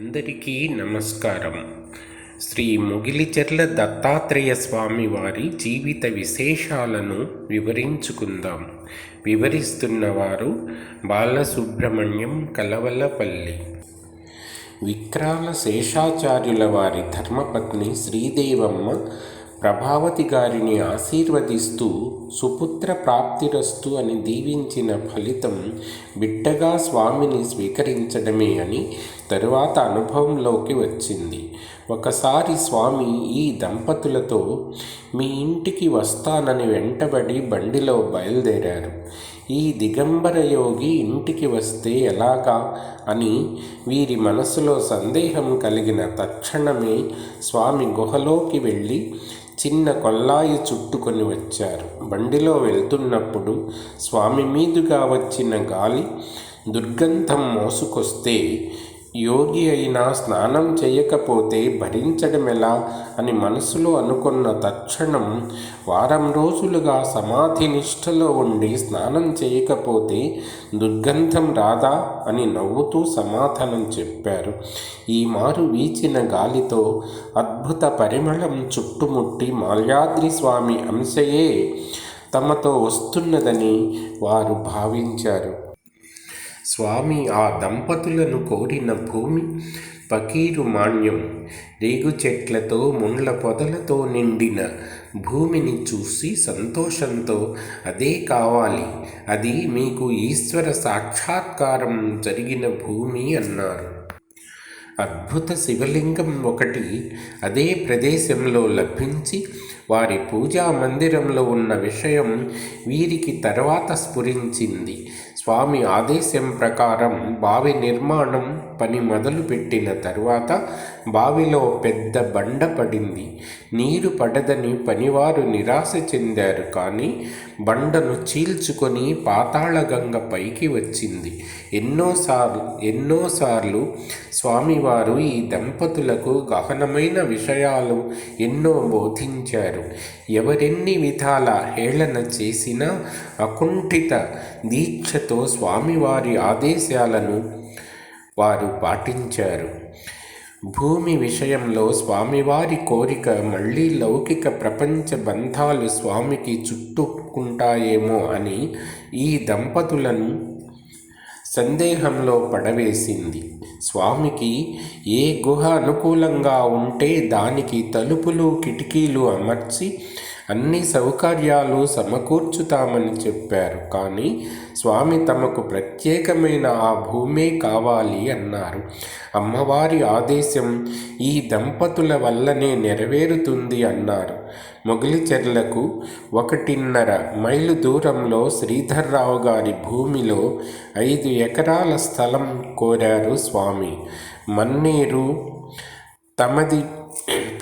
అందరికీ నమస్కారం. శ్రీ ముగిలిచెర్ల దత్తాత్రేయ స్వామి వారి జీవిత విశేషాలను వివరించుకుందాం. వివరిస్తున్నవారు బాలసుబ్రహ్మణ్యం కలవలపల్లి. విక్రాల శేషాచార్యుల వారి ధర్మపత్ని శ్రీదేవమ్మ ప్రభావతి గారిని ఆశీర్వదిస్తూ సుపుత్ర ప్రాప్తిరస్తు అని దీవించిన ఫలితం బిడ్డగా స్వామిని స్వీకరించడమే అని తరువాత అనుభవంలోకి వచ్చింది. ఒకసారి స్వామి ఈ దంపతులతో మీ ఇంటికి వస్తానని వెంటబడి బండిలో బయలుదేరారు. ఈ దిగంబర యోగి ఇంటికి వస్తే ఎలాగా అని వీరి మనసులో సందేహం కలిగిన తక్షణమే స్వామి గుహలోకి వెళ్ళి చిన్న కొల్లాయి చుట్టుకొని వచ్చారు. బండిలో వెళ్తున్నప్పుడు స్వామి మీదుగా వచ్చిన గాలి దుర్గంధం మోసుకొస్తే యోగి అయినా స్నానం చేయకపోతే భరించడమెలా అని మనసులో అనుకున్న తక్షణం వారం రోజులుగా సమాధి నిష్ఠలో ఉండి స్నానం చేయకపోతే దుర్గంధం రాదా అని నవ్వుతూ సమాధానం చెప్పారు. ఈ మారు వీచిన గాలితో అద్భుత పరిమళం చుట్టుముట్టి మాల్యాద్రి స్వామి అంశయే తమతో వస్తున్నదని వారు భావించారు. స్వామి ఆ దంపతులను కోరిన భూమి పకీరు మాన్యం రేగు చెట్లతో ముండ్ల పొదలతో నిండిన భూమిని చూసి సంతోషంతో అదే కావాలి అది మీకు ఈశ్వర సాక్షాత్కారం జరిగిన భూమి అన్నారు. అద్భుత శివలింగం ఒకటి అదే ప్రదేశంలో లభించి వారి పూజా మందిరంలో ఉన్న విషయం వీరికి తర్వాత స్ఫురించింది. స్వామి ఆదేశం ప్రకారం బావి నిర్మాణం పని మొదలుపెట్టిన తరువాత బావిలో పెద్ద బండ పడింది. నీరు పడదని పనివారు నిరాశ చెందారు కానీ బండను చీల్చుకొని పాతాళగంగ పైకి వచ్చింది. ఎన్నోసార్లు ఎన్నోసార్లు స్వామివారు ఈ దంపతులకు గహనమైన విషయాలు ఎన్నో బోధించారు. ఎవరెన్ని విధాల హేళన చేసినా అకుంఠిత దీక్షతో స్వామివారి ఆదేశాలను వారు పాటించారు. భూమి విషయంలో స్వామివారి కోరిక మళ్ళీ లౌకిక ప్రపంచ బంధాలు స్వామికి చుట్టుకుంటాయేమో అని ఈ దంపతులను సందేహంలో పడవేసింది. స్వామికి ఏ గుహ అనుకూలంగా ఉంటే దానికి తలుపులు కిటికీలు అమర్చి అన్ని సౌకర్యాలు సమకూర్చుతామని చెప్పారు. కానీ స్వామి తమకు ప్రత్యేకమైన ఆ భూమే కావాలి అన్నారు. అమ్మవారి ఆదేశం ఈ దంపతుల వల్లనే నెరవేరుతుంది అన్నారు. మొగిలిచెర్లకు ఒకటిన్నర మైలు దూరంలో శ్రీధర్రావు గారి భూమిలో ఐదు ఎకరాల స్థలం కోరారు స్వామి. మన్నేరు తమది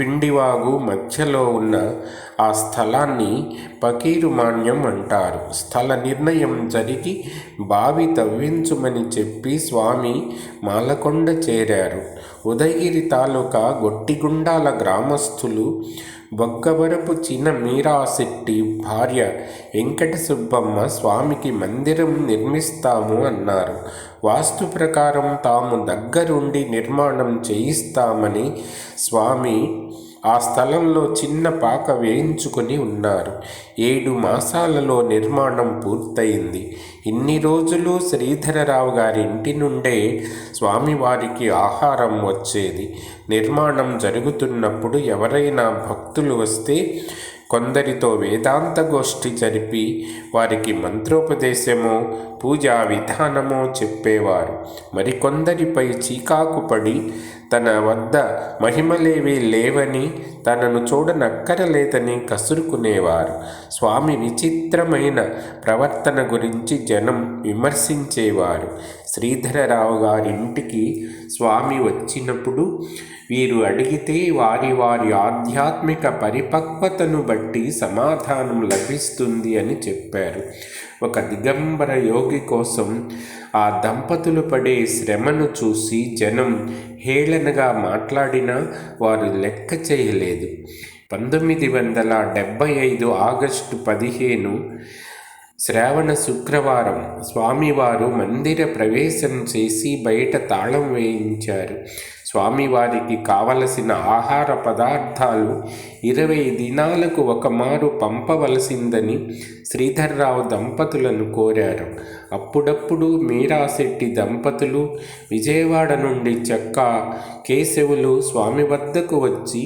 పిండివాగు మధ్యలో ఉన్న ఆ స్థలాన్ని పకీరుమాణ్యం అంటారు. స్థల నిర్ణయం జరిగి బావి తవ్వించుమని చెప్పి స్వామి మాలకొండ చేరారు. ఉదయగిరి తాలూకా గొట్టిగుండాల గ్రామస్తులు బొగ్గవరపు చిన్న మీరాశెట్టి భార్య వెంకట సుబ్బమ్మ స్వామికి మందిరం నిర్మిస్తాము అన్నారు. వాస్తు ప్రకారం తాము దగ్గరుండి నిర్మాణం చేయిస్తామని స్వామి ఆ స్థలంలో చిన్న పాక వేయించుకొని ఉన్నారు. ఏడు మాసాలలో నిర్మాణం పూర్తయింది. ఇన్ని రోజులు శ్రీధరరావు గారి ఇంటి నుండే స్వామివారికి ఆహారం వచ్చేది. నిర్మాణం జరుగుతున్నప్పుడు ఎవరైనా భక్తులు వస్తే కొందరితో వేదాంత గోష్ఠి జరిపి వారికి మంత్రోపదేశమో పూజా విధానమో చెప్పేవారు. మరికొందరిపై చీకాకు పడి తన వద్ద మహిమలేవీ లేవని తనను చూడనక్కరలేదని కసురుకునేవారు. స్వామి విచిత్రమైన ప్రవర్తన గురించి జనం విమర్శించేవారు. శ్రీధరరావు గారింటికి స్వామి వచ్చినప్పుడు వీరు అడిగితే వారి వారి ఆధ్యాత్మిక పరిపక్వతను బట్టి సమాధానం లభిస్తుంది అని చెప్పారు. ఒక దిగంబర యోగి కోసం ఆ దంపతులు పడే శ్రమను చూసి జనం హేళనగా మాట్లాడినా వారు లెక్క చేయలేదు. పంతొమ్మిది వందల డెబ్భై ఐదు ఆగస్టు పదిహేను శ్రావణ శుక్రవారం స్వామివారు మందిర ప్రవేశం చేసి బయట తాళం వేయించారు. స్వామివారికి కావలసిన ఆహార పదార్థాలు ఇరవై దినాలకు ఒక మారు పంపవలసిందని శ్రీధర్రావు దంపతులను కోరారు. అప్పుడప్పుడు మీరాశెట్టి దంపతులు విజయవాడ నుండి చెక్క కేశవులు స్వామి వద్దకు వచ్చి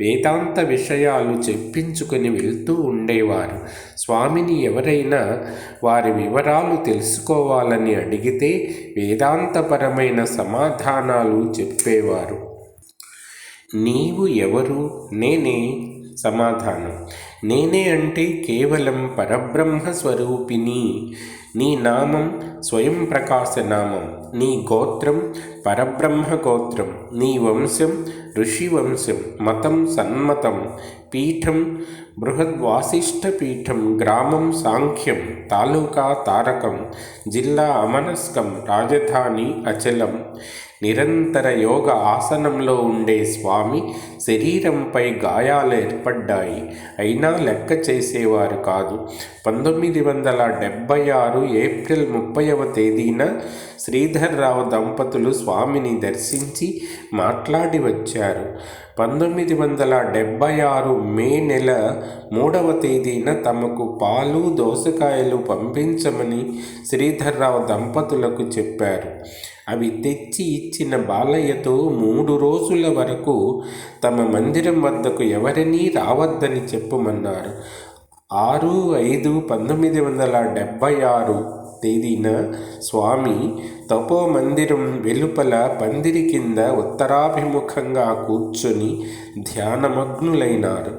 వేదాంత విషయాలు చెప్పించుకొని వెళ్తూ ఉండేవారు. స్వామిని ఎవరైనా వారి వివరాలు తెలుసుకోవాలని అడిగితే వేదాంతపరమైన సమాధానాలు చెప్పేవారు. నీవు ఎవరు? నేనే సమాధానం. నేనే అంటే కేవలం పరబ్రహ్మ స్వరూపిణి నీ నామం స్వయం ప్రకాశ నామం. నీ గోత్రం పరబ్రహ్మ గోత్రం నీ వంశం ఋషివంశం మతం సన్మతం పీఠం బృహద్వాసిష్ట పీఠం గ్రామం సాంఖ్యం తాలూకా తారకం జిల్లా అమనస్కం రాజధాని అచలం నిరంతర యోగ ఆసనంలో ఉండే స్వామి శరీరంపై గాయాలు ఏర్పడ్డాయి. అయినా లెక్క చేసేవారు కాదు. పంతొమ్మిది వందల డెబ్భై ఆరు ఏప్రిల్ ముప్పైవ తేదీన శ్రీధర్రావు దంపతులు స్వామిని దర్శించి మాట్లాడి వచ్చారు. పంతొమ్మిది వందల డెబ్భై ఆరు మే నెల మూడవ తేదీన తమకు పాలు దోసకాయలు పంపించమని శ్రీధర్రావు దంపతులకు చెప్పారు. అవి తెచ్చి ఇచ్చిన బాలయ్యతో మూడు రోజుల వరకు తమ మందిరం వద్దకు ఎవరినీ రావద్దని చెప్పమన్నారు. ఆరు ఐదు పంతొమ్మిది వందల డెబ్భై ఆరు తేదీన స్వామి తపో మందిరం వెలుపల పందిరి కింద ఉత్తరాభిముఖంగా కూర్చొని ధ్యానమగ్నులైనారు.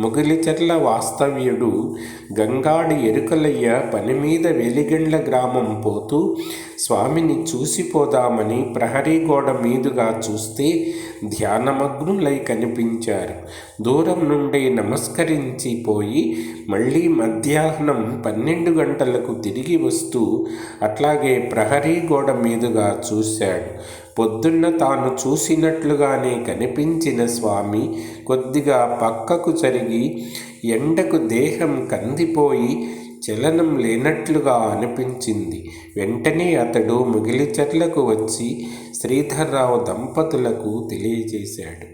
ముగిలిచెర్ల వాస్తవ్యుడు గంగాడి ఎరుకలయ్య పని మీద వెలిగండ్ల గ్రామం పోతూ స్వామిని చూసిపోదామని ప్రహరీ గోడ మీదుగా చూస్తే ధ్యానమగ్నులై కనిపించారు. దూరం నుండి నమస్కరించి పోయి మళ్ళీ మధ్యాహ్నం పన్నెండు గంటలకు తిరిగి వస్తూ అట్లాగే ప్రహరీ గోడ మీదుగా చూశాడు. పొద్దున్న తాను చూసినట్లుగానే కనిపించిన స్వామి కొద్దిగా పక్కకు జరిగి ఎండకు దేహం కందిపోయి చలనం లేనట్లుగా అనిపించింది. వెంటనే అతడు ముగిలిచెట్లకు వచ్చి శ్రీధర్రావు దంపతులకు తెలియజేశాడు.